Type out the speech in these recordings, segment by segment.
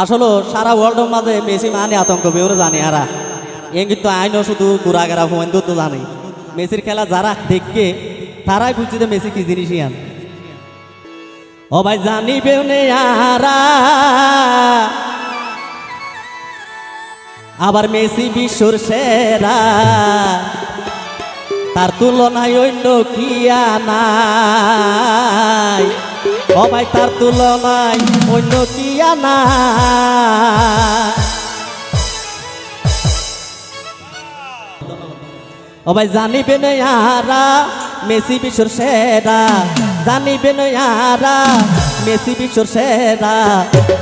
আসলে সারা ওয়ার্ল্ডের মাঝে মেসি মানে আতঙ্ক, বেউরে জানি আরা এ কিন্তু আইনও শুধু ঘুরাঘেরা ফোন তো জানি মেসির খেলা যারা দেখকে তারাই বুঝছি যে মেসি কি জিনিসই আন। ও ভাই জানিবেও নে আরা আবার মেসি বিশ্বর সেরা। তার তুলনায় অন্য কিয়া নাই ও ভাই তার তুলনায় অন্য নাই ও ভাই, জানিবে নয়ারা মেসি বিশ্বর সেরা। জানিবে নয়ারা মেসি বিশ্বর সেরা।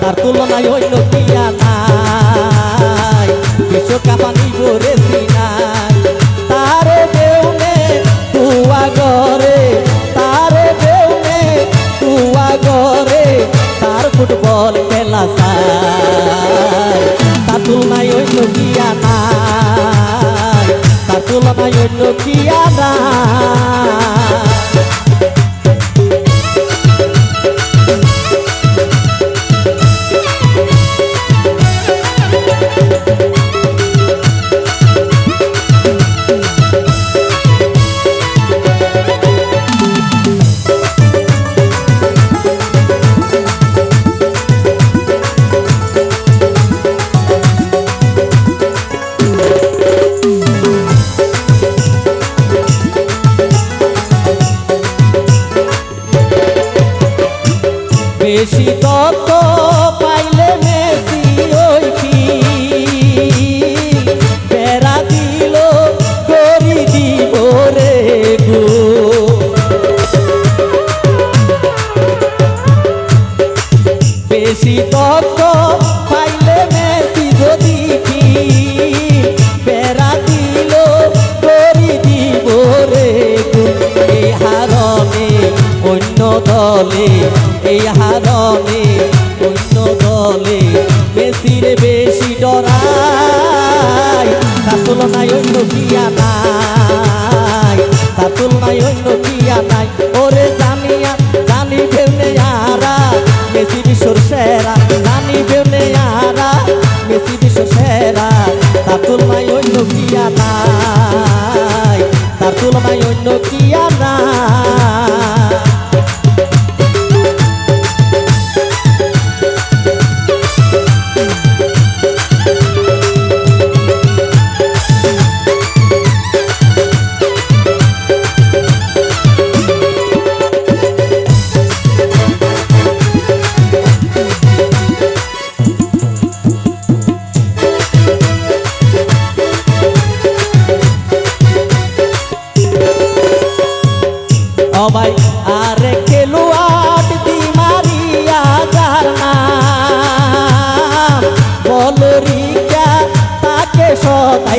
তার তুলনায় ওই কিয়া নাই। বিশ্বকাপ আনিব রেসি খেলা চাই তার তুলনায় অন্য কিয়া নাই তার তুলনায় অন্য কিয়া নাই এই হারণে অন্য দলে মেসির বেশি ডরাই। তার তুলনায় অন্য কিয়া নাই, তার তুলনায় অন্য কিয়া নাই। ওরে জানিয়া, জানি ভেউনে আরা মেসি বিশ্বর সেরা। জানি ভেউনে আরা মেসি বিশ্ব সেরা। তার তুলনায় অন্য কিয়া নাই, তার তুলনায় অন্য কিয়া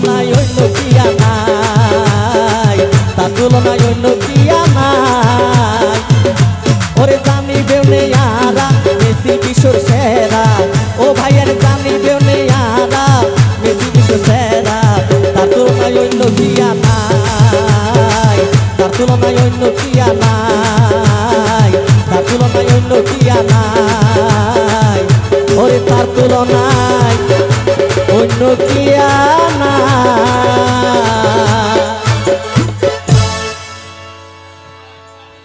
তুলনায় অন্য কিয়া নাই। তার তুলনায় অন্য কিয়া নাই। ওরে জানি বেউনে আরা, মেসি কিশোর সেরা। ও ভাইয়ের জানি বেউনে আরা, মেসি কিশোর সেরা। তার তুলনায় অন্য কিয়া নাই। তার তুলনায় অন্য কিয়া নাই। তার তুলনায় অন্য কিয়া নাই। ওরে তার তুলনায়